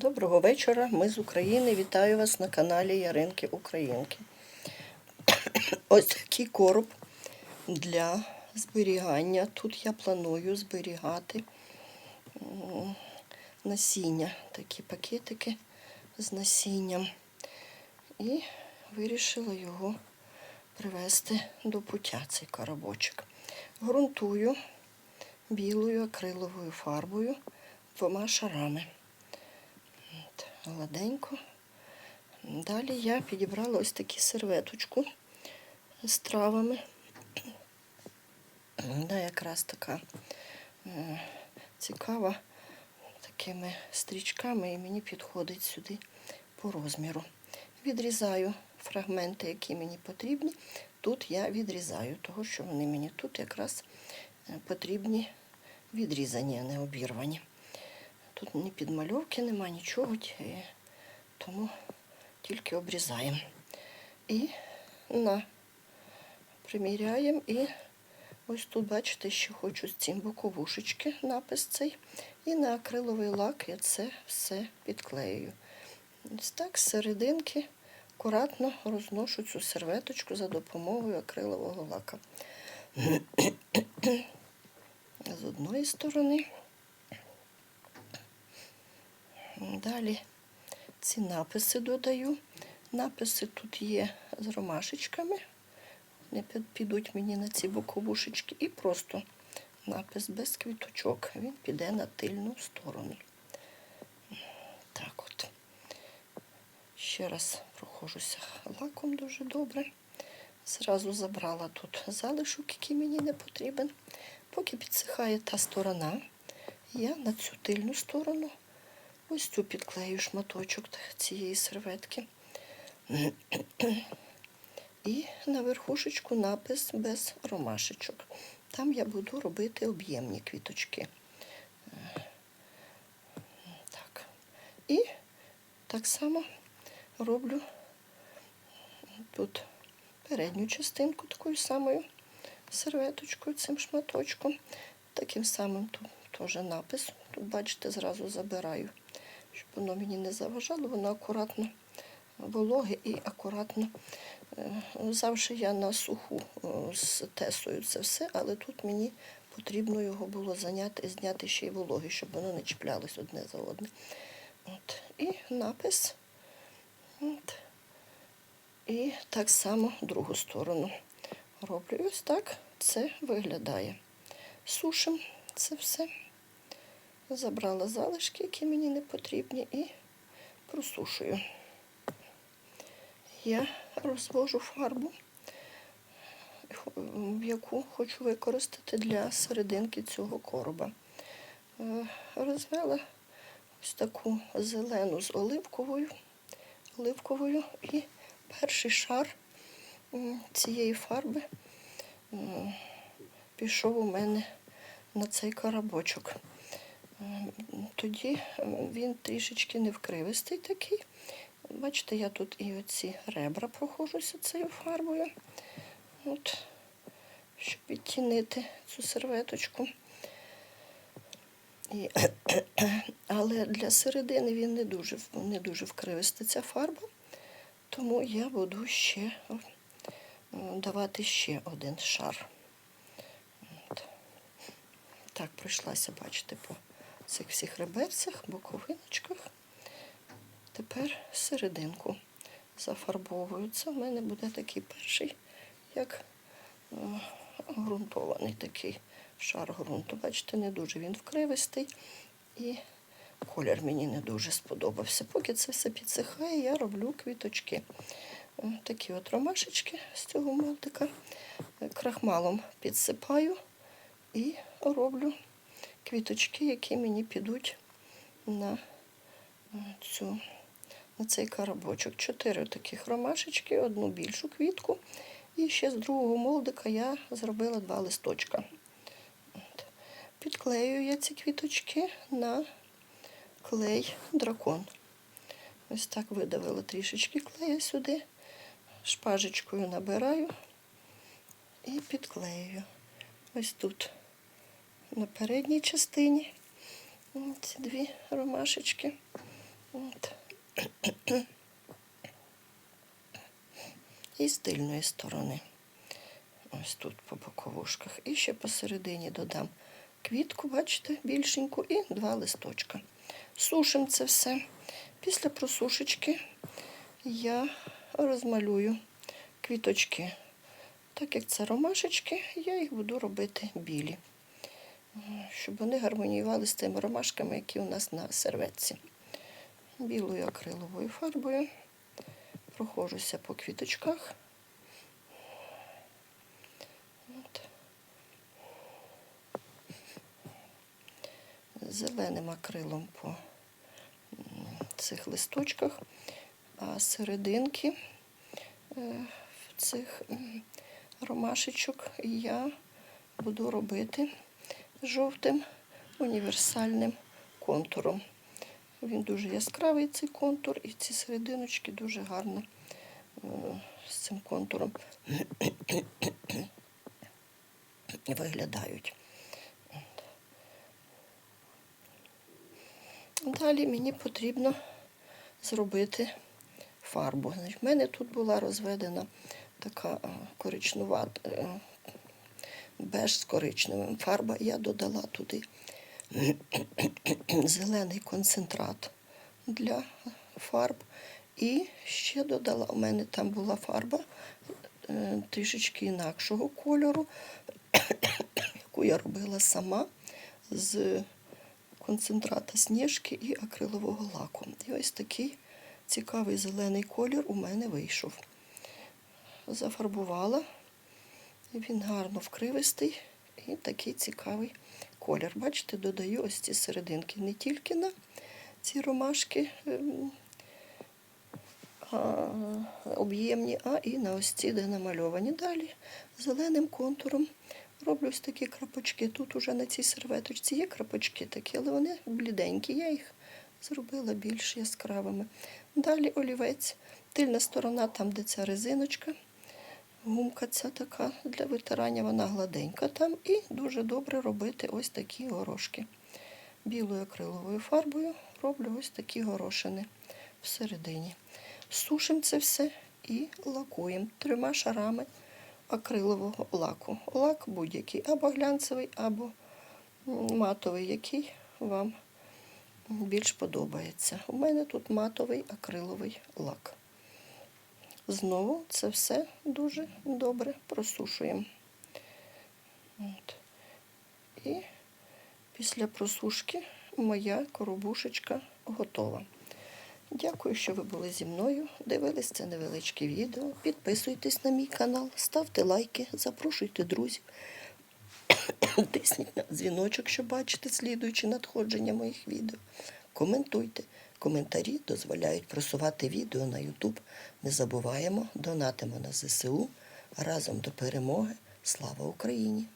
Доброго вечора. Ми з України. Вітаю вас на каналі Яринки Українки. Ось такий короб для зберігання. Тут я планую зберігати насіння, такі пакетики з насінням. І вирішила його привести до пуття, цей коробочок. Грунтую білою акриловою фарбою двома шарами. Гладенько. Далі я підібрала ось таку серветочку з травами. Да, якраз така е, цікава, такими стрічками і мені підходить сюди по розміру. Відрізаю фрагменти, які мені потрібні. Тут я відрізаю, тому що вони мені тут якраз е, потрібні відрізані, а не обірвані. Тут ні підмальовки нема, нічого, тому тільки обрізаємо. І на приміряємо і ось тут, бачите, що хочу з цим боковушечки напис цей. І на акриловий лак я це все підклею. Ось так з серединки акуратно розношу цю серветочку за допомогою акрилового лака. З одної сторони. Далі ці написи додаю. Написи тут є з ромашечками. Вони підуть мені на ці боковушечки. І просто напис без квіточок. Він піде на тильну сторону. Так от. Ще раз прохожуся лаком дуже добре. Зразу забрала тут залишок, який мені не потрібен. Поки підсихає та сторона, я на цю тильну сторону ось цю підклею шматочок цієї серветки. І на верхушечку напис без ромашечок. Там я буду робити об'ємні квіточки. Так. І так само роблю тут передню частинку такою самою серветочкою, цим шматочком. Таким самим тут теж напис. Тут, бачите, зразу забираю, щоб воно мені не заважало, воно акуратно вологе і акуратно. е, Завжди я на суху е, з тесою це все, але тут мені потрібно його було зайняти, зняти ще й вологи, щоб воно не чіплялось одне за одне. От. І напис. От. І так само другу сторону роблю. Ось так це виглядає. Сушим це все. Забрала залишки, які мені не потрібні, і просушую. Я розвожу фарбу, яку хочу використати для серединки цього короба. Е, Розвела ось таку зелену з оливковою, оливковою і перший шар цієї фарби пішов у мене на цей коробочок. Тоді він трішечки невкривистий такий. Бачите, я тут і оці ребра прохожуся цією фарбою. От, щоб відтінити цю серветочку. І, але для середини він не дуже, не дуже вкривиста ця фарба, тому я буду ще давати ще один шар. От. Так, пройшлася, бачите, по цих всіх реберцях, боковиночках. Тепер серединку зафарбовую. Це в мене буде такий перший, як е, ґрунтований такий шар ґрунту. Бачите, не дуже він вкривистий і колір мені не дуже сподобався. Поки це все підсихає, я роблю квіточки. Е, Такі от ромашечки з цього молтика. Е, Крахмалом підсипаю і роблю квіточки, які мені підуть на е, цю на цей коробочок. Чотири таких ромашечки, одну більшу квітку. І ще з другого молдика я зробила два листочка. От. Підклею я ці квіточки на клей дракон. Ось так видавила трішечки клея сюди, шпажечкою набираю і підклею. Ось тут на передній частині. Ці дві ромашечки. От. І з тильної сторони. Ось тут по боковушках. І ще посередині додам квітку, бачите, більшеньку, і два листочка. Сушимо це все. Після просушечки я розмалюю квіточки. Так як це ромашечки, я їх буду робити білі щоб вони гармоніювали з тими ромашками, які у нас на серветці. Білою акриловою фарбою проходжуся по квіточках. От. Зеленим акрилом по цих листочках, а серединки е, цих ромашечок я буду робити жовтим універсальним контуром. Він дуже яскравий цей контур, і ці серединочки дуже гарно е, з цим контуром виглядають. Далі мені потрібно зробити фарбу. В мене тут була розведена така е, коричнувата, е, беж з коричневим фарба. Я додала туди зелений концентрат для фарб. І ще додала, у мене там була фарба е, трішечки інакшого кольору, яку я робила сама з концентрата сніжки і акрилового лаку. І ось такий цікавий зелений колір у мене вийшов. Зафарбувала, він гарно вкривистий і такий цікавий колір. Бачите, додаю ось ці серединки не тільки на ці ромашки ем, об'ємні, а і на ось ці, де намальовані. Далі зеленим контуром роблю ось такі крапочки. Тут уже на цій серветочці є крапочки такі, але вони бліденькі. Я їх зробила більш яскравими. Далі олівець, тильна сторона, там, де ця резиночка. Гумка ця така для витирання, вона гладенька там. І дуже добре робити ось такі горошки. Білою акриловою фарбою роблю ось такі горошини всередині. Сушимо це все і лакуємо трьома шарами акрилового лаку. Лак будь-який, або глянцевий, або матовий, який вам більш подобається. У мене тут матовий акриловий лак. Знову це все дуже добре просушуємо. От. І після просушки моя коробушечка готова. Дякую, що ви були зі мною. Дивились це невеличке відео. Підписуйтесь на мій канал, ставте лайки, запрошуйте друзів. Тисніть на дзвіночок, щоб бачити слідуючі надходження моїх відео. Коментуйте. Коментарі дозволяють просувати відео на YouTube. Не забуваємо, донатимо на ЗСУ. Разом до перемоги. Слава Україні!